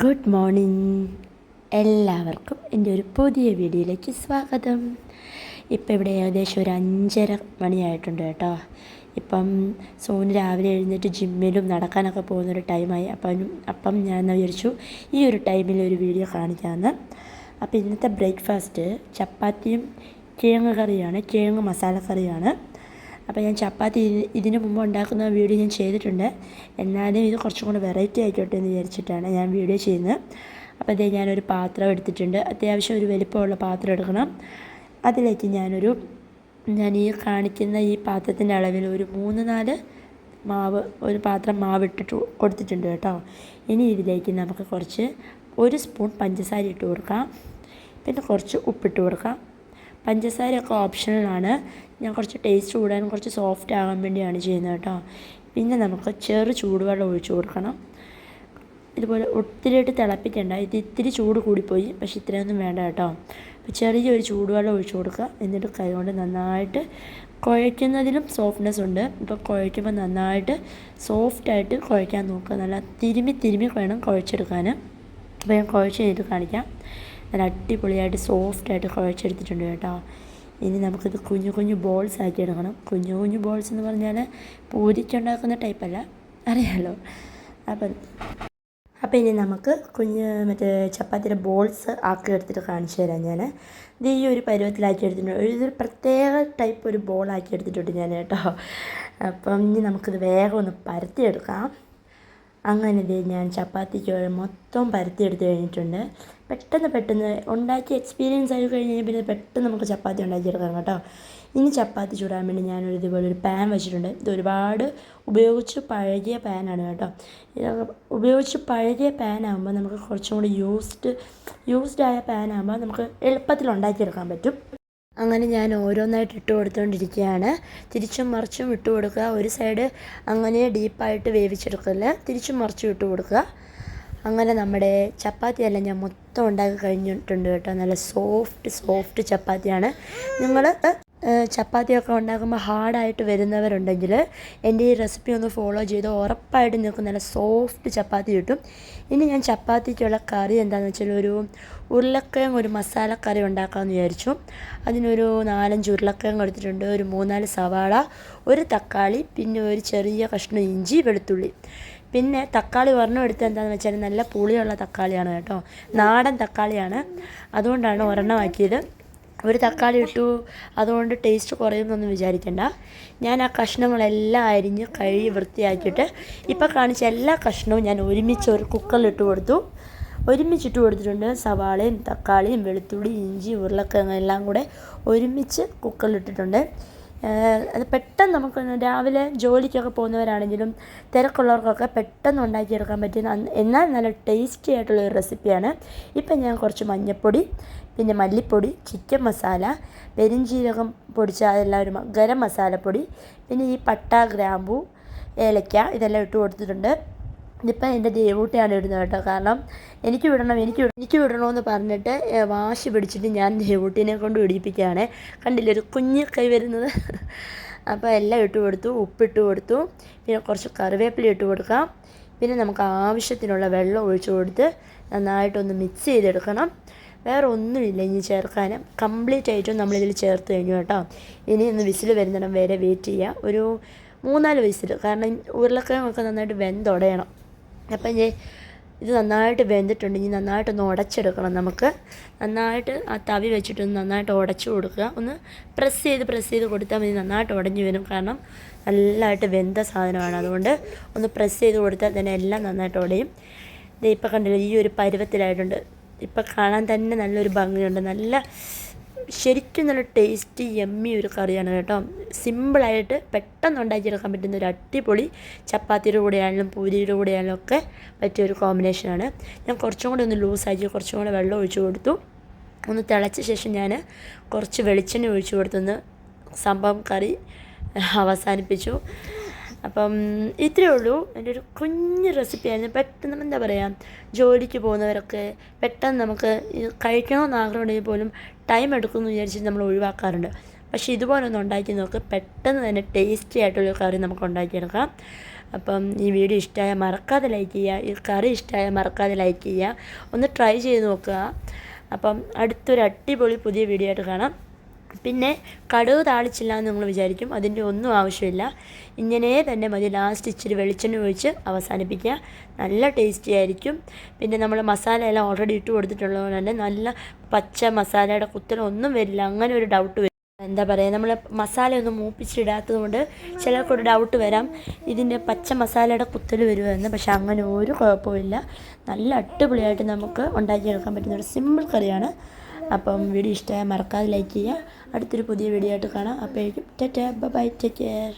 Good morning എല്ലാവർക്കും എന്റെ ഒരു പുതിയ വീഡിയോയിലേക്ക് സ്വാഗതം. ഇപ്പം ഇവിടെ ഏകദേശം ഒരു അഞ്ചര മണിയായിട്ടുണ്ട് കേട്ടോ. ഇപ്പം സോന് രാവിലെ എഴുന്നേറ്റ് ജിമ്മിലും നടക്കാനൊക്കെ പോകുന്നൊരു ടൈമായി. അപ്പം അപ്പം ഞാൻ വിചാരിച്ചു ഈ ഒരു ടൈമിൽ ഒരു വീഡിയോ കാണിക്കാമെന്ന് അപ്പോൾ ഇന്നത്തെ ബ്രേക്ക്ഫാസ്റ്റ് ചപ്പാത്തിയും കിഴങ്ങ് കറിയാണ് കിഴങ്ങ് മസാല കറിയാണ് അപ്പോൾ ഞാൻ ചപ്പാത്തി ഇതിനു മുമ്പ് ഉണ്ടാക്കുന്ന വീഡിയോ ഞാൻ ചെയ്തിട്ടുണ്ട്. എന്നാലും ഇത് കുറച്ചും കൂടെ വെറൈറ്റി ആയിക്കോട്ടെ എന്ന് വിചാരിച്ചിട്ടാണ് ഞാൻ വീഡിയോ ചെയ്യുന്നത്. അപ്പോൾ ഇതേ ഞാനൊരു പാത്രം എടുത്തിട്ടുണ്ട്. അത്യാവശ്യം ഒരു വലിപ്പമുള്ള പാത്രം എടുക്കണം. അതിലേക്ക് ഞാനൊരു ഞാൻ ഈ കാണിക്കുന്ന ഈ പാത്രത്തിന്റെ അളവിൽ ഒരു മൂന്ന് നാല് മാവ് ഒരു പാത്രം മാവ് ഇട്ടിട്ട് കൊടുത്തിട്ടുണ്ട് കേട്ടോ. ഇനി ഇതിലേക്ക് നമുക്ക് കുറച്ച് ഒരു സ്പൂൺ പഞ്ചസാര ഇട്ട് കൊടുക്കാം. പിന്നെ കുറച്ച് ഉപ്പിട്ട് കൊടുക്കാം. പഞ്ചസാരയൊക്കെ ഓപ്ഷണലാണ്. ഞാൻ കുറച്ച് ടേസ്റ്റ് കൂടാനും കുറച്ച് സോഫ്റ്റ് ആകാൻ വേണ്ടിയാണ് ചെയ്യുന്നത് കേട്ടോ. പിന്നെ നമുക്ക് ചെറു ചൂടുവെള്ളം ഒഴിച്ചു കൊടുക്കണം. ഇതുപോലെ ഒത്തിരിയായിട്ട് തിളപ്പിക്കേണ്ട. ഇത് ഇത്തിരി ചൂട് കൂടിപ്പോയി. പക്ഷെ ഇത്രയൊന്നും വേണ്ട കേട്ടോ. അപ്പോൾ ചെറിയൊരു ചൂടുവെള്ളം ഒഴിച്ചു കൊടുക്കുക. എന്നിട്ട് കൈകൊണ്ട് നന്നായിട്ട് കുഴയ്ക്കുന്നതിലും സോഫ്റ്റ്നെസ് ഉണ്ട്. ഇപ്പോൾ കുഴയ്ക്കുമ്പോൾ നന്നായിട്ട് സോഫ്റ്റായിട്ട് കുഴയ്ക്കാൻ നോക്കുക. നല്ല തിരുമി തിരുമി വേണം കുഴച്ചെടുക്കാൻ അപ്പോൾ ഞാൻ കുഴച്ച് ചെയ്ത് കാണിക്കാം. നല്ല അടിപൊളിയായിട്ട് സോഫ്റ്റായിട്ട് കുഴച്ചെടുത്തിട്ടുണ്ട് കേട്ടോ. ഇനി നമുക്കിത് കുഞ്ഞു കുഞ്ഞു ബോൾസ് ആക്കി എടുക്കണം. കുഞ്ഞു കുഞ്ഞു ബോൾസ് എന്ന് പറഞ്ഞാൽ പൂരിക്കുണ്ടാക്കുന്ന ടൈപ്പല്ല അറിയാലോ? അപ്പം അപ്പോൾ ഇനി നമുക്ക് കുഞ്ഞ് മറ്റേ ചപ്പാത്തിയുടെ ബോൾസ് ആക്കി എടുത്തിട്ട് കാണിച്ചു തരാം ഞാൻ. ഇത് ഈ ഒരു പരുവത്തിലാക്കി എടുത്തിട്ടുണ്ട്. ഒരു പ്രത്യേക ടൈപ്പ് ഒരു ബോളാക്കി എടുത്തിട്ടുണ്ട് ഞാൻ കേട്ടോ. അപ്പം ഇനി നമുക്കിത് വേഗം ഒന്ന് പരത്തിയെടുക്കാം. അങ്ങനെ ദേ ഞാൻ ചപ്പാത്തി ചോറ് മൊത്തം പരത്തിയെടുത്ത് കഴിഞ്ഞിട്ടുണ്ട്. പെട്ടെന്ന് പെട്ടെന്ന് ഉണ്ടാക്കി എക്സ്പീരിയൻസ് ആയി കഴിഞ്ഞ് കഴിഞ്ഞാൽ പിന്നെ പെട്ടെന്ന് നമുക്ക് ചപ്പാത്തി ഉണ്ടാക്കിയെടുക്കാം കേട്ടോ. ഇനി ചപ്പാത്തി ചൂടാൻ വേണ്ടി ഞാനൊരു ഇതുപോലെ ഒരു പാൻ വെച്ചിട്ടുണ്ട്. ഇത് ഒരുപാട് ഉപയോഗിച്ച് പഴകിയ പാനാണ് കേട്ടോ. ഉപയോഗിച്ച് പഴകിയ പാനാകുമ്പോൾ നമുക്ക് കുറച്ചും കൂടി യൂസ്ഡ് യൂസ്ഡ് ആയ പാനാകുമ്പോൾ നമുക്ക് എളുപ്പത്തിൽ ഉണ്ടാക്കിയെടുക്കാൻ പറ്റും. അങ്ങനെ ഞാൻ ഓരോന്നായിട്ട് ഇട്ട് കൊടുത്തുകൊണ്ടിരിക്കുകയാണ് തിരിച്ചും മറിച്ചും ഇട്ട് കൊടുക്കുക. ഒരു സൈഡ് അങ്ങനെ ഡീപ്പായിട്ട് വേവിച്ചെടുക്കില്ല തിരിച്ചും മറിച്ചും ഇട്ട് കൊടുക്കുക. അങ്ങനെ നമ്മുടെ ചപ്പാത്തി ചപ്പാത്തിയെല്ലാം ഞാൻ മൊത്തം ഉണ്ടാക്കി കഴിഞ്ഞിട്ടുണ്ട് കേട്ടോ. നല്ല സോഫ്റ്റ് സോഫ്റ്റ് ചപ്പാത്തിയാണ്. നിങ്ങൾ ചപ്പാത്തിയൊക്കെ ഉണ്ടാക്കുമ്പോൾ ഹാർഡായിട്ട് വരുന്നവരുണ്ടെങ്കിൽ എന്റെ ഈ റെസിപ്പി ഒന്ന് ഫോളോ ചെയ്ത് ഉറപ്പായിട്ട് നിങ്ങൾക്ക് നല്ല സോഫ്റ്റ് ചപ്പാത്തി കിട്ടും. ഇനി ഞാൻ ചപ്പാത്തിക്കുള്ള കറി എന്താണെന്ന് വെച്ചാൽ ഒരു ഉരുളക്കിഴങ്ങ് ഒരു മസാലക്കറി കറി ഉണ്ടാക്കാമെന്ന് വിചാരിച്ചു. അതിനൊരു നാലഞ്ച് ഉരുളക്കിഴങ്ങ് എടുത്തിട്ടുണ്ട് ഒരു മൂന്നാൽ സവാള ഒരു തക്കാളി പിന്നെ ഒരു ചെറിയ കഷ്ണം ഇഞ്ചി വെളുത്തുള്ളി. പിന്നെ തക്കാളി ഒരെണ്ണം എടുത്ത് എന്താണെന്ന് വെച്ചാൽ നല്ല പുളിയുള്ള തക്കാളിയാണ് കേട്ടോ. നാടൻ തക്കാളിയാണ്. അതുകൊണ്ടാണ് ഒരെണ്ണം ആക്കിയത്. ഒരു തക്കാളി ഇട്ടു. അതുകൊണ്ട് ടേസ്റ്റ് കുറയുമെന്നൊന്നും വിചാരിക്കണ്ട. ഞാൻ ആ കഷ്ണങ്ങളെല്ലാം അരിഞ്ഞ് കഴുകി വൃത്തിയാക്കിയിട്ട് ഇപ്പോൾ കാണിച്ച എല്ലാ കഷ്ണവും ഞാൻ ഒരുമിച്ച് ഒരു കുക്കറിലിട്ട് കൊടുത്തു. ഒരുമിച്ചിട്ട് കൊടുത്തിട്ടുണ്ട് സവാളയും തക്കാളിയും വെളുത്തുള്ളി ഇഞ്ചി ഉരുളക്കിഴങ്ങ് എല്ലാം കൂടെ ഒരുമിച്ച് കുക്കറിലിട്ടിട്ടുണ്ട് അത് പെട്ടെന്ന് നമുക്ക് രാവിലെ ജോലിക്കൊക്കെ പോകുന്നവരാണെങ്കിലും തിരക്കുള്ളവർക്കൊക്കെ പെട്ടെന്ന് ഉണ്ടാക്കിയെടുക്കാൻ പറ്റുന്ന എന്നാൽ നല്ല ടേസ്റ്റി ആയിട്ടുള്ള ഒരു റെസിപ്പിയാണ്. ഇപ്പം ഞാൻ കുറച്ച് മഞ്ഞൾപ്പൊടി പിന്നെ മല്ലിപ്പൊടി ചിക്കൻ മസാല പെരിഞ്ജീരകം പൊടിച്ച അതെല്ലാം ഒരു ഗരം മസാലപ്പൊടി പിന്നെ ഈ പട്ട ഗ്രാമ്പു ഏലക്ക ഇതെല്ലാം ഇട്ട് കൊടുത്തിട്ടുണ്ട്. ഇതിപ്പോൾ എന്റെ ദേവൂട്ടിയാണ് ഇടുന്നത് കേട്ടോ. കാരണം എനിക്ക് വിടണം എനിക്ക് എനിക്ക് വിടണമെന്ന് പറഞ്ഞിട്ട് വാശി പിടിച്ചിട്ട് ഞാൻ ദേവൂട്ടിനെ കൊണ്ട് ഇടിപ്പിക്കുകയാണ് കണ്ടില്ലേ ഒരു കുഞ്ഞ് കൈ വരുന്നത്. അപ്പോൾ എല്ലാം ഇട്ട് കൊടുത്തു ഉപ്പിട്ട് കൊടുത്തു. പിന്നെ കുറച്ച് കറിവേപ്പില ഇട്ട് കൊടുക്കാം. പിന്നെ നമുക്ക് ആവശ്യത്തിനുള്ള വെള്ളം ഒഴിച്ചു കൊടുത്ത് നന്നായിട്ടൊന്ന് മിക്സ് ചെയ്തെടുക്കണം. വേറെ ഒന്നുമില്ല ഇനി ചേർക്കാൻ കംപ്ലീറ്റ് ആയിട്ടും നമ്മളിതിൽ ചേർത്ത് കഴിഞ്ഞു കേട്ടോ. ഇനി ഒന്ന് വിസിൽ വരുന്നിടം വരെ വെയിറ്റ് ചെയ്യുക ഒരു മൂന്നാൽ വിസിൽ. കാരണം ഉരുളക്കിഴങ്ങൊക്കെ നന്നായിട്ട് വെന്തുടയണം. അപ്പം ഞാൻ ഇത് നന്നായിട്ട് വെന്തിട്ടുണ്ട്. ഇനി നന്നായിട്ടൊന്ന് ഉടച്ചെടുക്കണം നമുക്ക്. നന്നായിട്ട് ആ തവി വെച്ചിട്ടൊന്ന് നന്നായിട്ട് ഉടച്ചു കൊടുക്കുക. ഒന്ന് പ്രസ് ചെയ്ത് പ്രസ് ചെയ്ത് കൊടുത്താൽ മതി. നന്നായിട്ട് ഉടഞ്ഞു വരും. കാരണം നല്ലതായിട്ട് വെന്ത സാധനമാണ്. അതുകൊണ്ട് ഒന്ന് പ്രസ് ചെയ്ത് കൊടുത്താൽ തന്നെ എല്ലാം നന്നായിട്ട് ഉടയും. ഇത് ഇപ്പം കണ്ടില്ല ഈ ഒരു പരുവത്തിലായിട്ടുണ്ട്. ഇപ്പം കാണാൻ തന്നെ നല്ലൊരു ഭംഗിയുണ്ട്. നല്ല ശരിക്കും നല്ല ടേസ്റ്റി എമ്മി ഒരു കറിയാണ് കേട്ടോ. സിമ്പിളായിട്ട് പെട്ടെന്ന് ഉണ്ടാക്കിയെടുക്കാൻ പറ്റുന്ന ഒരു അടിപൊളി ചപ്പാത്തിയുടെ കൂടെ ആയാലും പൂരിയുടെ കൂടെ ആയാലും ഒക്കെ പറ്റിയ ഒരു കോമ്പിനേഷനാണ് ഞാൻ കുറച്ചും കൂടി ഒന്ന് ലൂസാക്കി കുറച്ചും കൂടെ വെള്ളം ഒഴിച്ചു കൊടുത്തു. ഒന്ന് തിളച്ച ശേഷം ഞാൻ കുറച്ച് വെളിച്ചെണ്ണ ഒഴിച്ചു കൊടുത്തൊന്ന് സംഭവം കറി അവസാനിപ്പിച്ചു. അപ്പം ഇത്രയേ ഉള്ളൂ. എന്റെ ഒരു കുഞ്ഞ് റെസിപ്പിയായിരുന്നു പെട്ടെന്ന് എന്താ പറയുക ജോലിക്ക് പോകുന്നവരൊക്കെ പെട്ടെന്ന് നമുക്ക് കഴിക്കണമെന്ന് ആഗ്രഹമുണ്ടെങ്കിൽ പോലും ടൈം എടുക്കുമെന്ന് വിചാരിച്ച് നമ്മൾ ഒഴിവാക്കാറുണ്ട്. പക്ഷേ ഇതുപോലെ ഒന്ന് ഉണ്ടാക്കി നോക്ക്. പെട്ടെന്ന് തന്നെ ടേസ്റ്റി ആയിട്ടുള്ള കറി നമുക്ക് ഉണ്ടാക്കിയെടുക്കാം. അപ്പം ഈ വീഡിയോ ഇഷ്ടമായ മറക്കാതെ ലൈക്ക് ചെയ്യുക. ഈ കറി ഇഷ്ടമായ മറക്കാതെ ലൈക്ക് ചെയ്യുക. ഒന്ന് ട്രൈ ചെയ്ത് നോക്കുക. അപ്പം അടുത്തൊരു അടിപൊളി പുതിയ വീഡിയോ ആയിട്ട് കാണാം. പിന്നെ കടുക് താളിച്ചില്ല എന്ന് നിങ്ങൾ വിചാരിക്കും. അതിന്റെ ഒന്നും ആവശ്യമില്ല. ഇങ്ങനെ തന്നെ മതി. ലാസ്റ്റ് ഇച്ചിരി വെളിച്ചെണ്ണ ഒഴിച്ച് അവസാനിപ്പിക്കുക. നല്ല ടേസ്റ്റി ആയിരിക്കും. പിന്നെ നമ്മൾ മസാല എല്ലാം ഓൾറെഡി ഇട്ട് കൊടുത്തിട്ടുള്ളത് തന്നെ നല്ല പച്ച മസാലയുടെ കുത്തലൊന്നും വരില്ല. അങ്ങനെ ഒരു ഡൗട്ട് വരും. എന്താ പറയുക നമ്മൾ മസാലയൊന്നും മൂപ്പിച്ചിടാത്തത് കൊണ്ട് ചിലർക്കൊരു ഡൗട്ട് വരാം. ഇതിന്റെ പച്ച മസാലയുടെ കുത്തൽ വരുമെന്ന് പക്ഷേ അങ്ങനെ ഒരു കുഴപ്പമില്ല. നല്ല അടിപൊളിയായിട്ട് നമുക്ക് ഉണ്ടാക്കിയെടുക്കാൻ പറ്റുന്ന ഒരു സിമ്പിൾ കറിയാണ്. അപ്പം വീഡിയോ ഇഷ്ടമായ മറക്കാതെ ലൈക്ക് ചെയ്യുക. അടുത്തൊരു പുതിയ വീഡിയോ ആയിട്ട് കാണാം. അപ്പോഴേക്കും ടെറ്റ്. Bye take care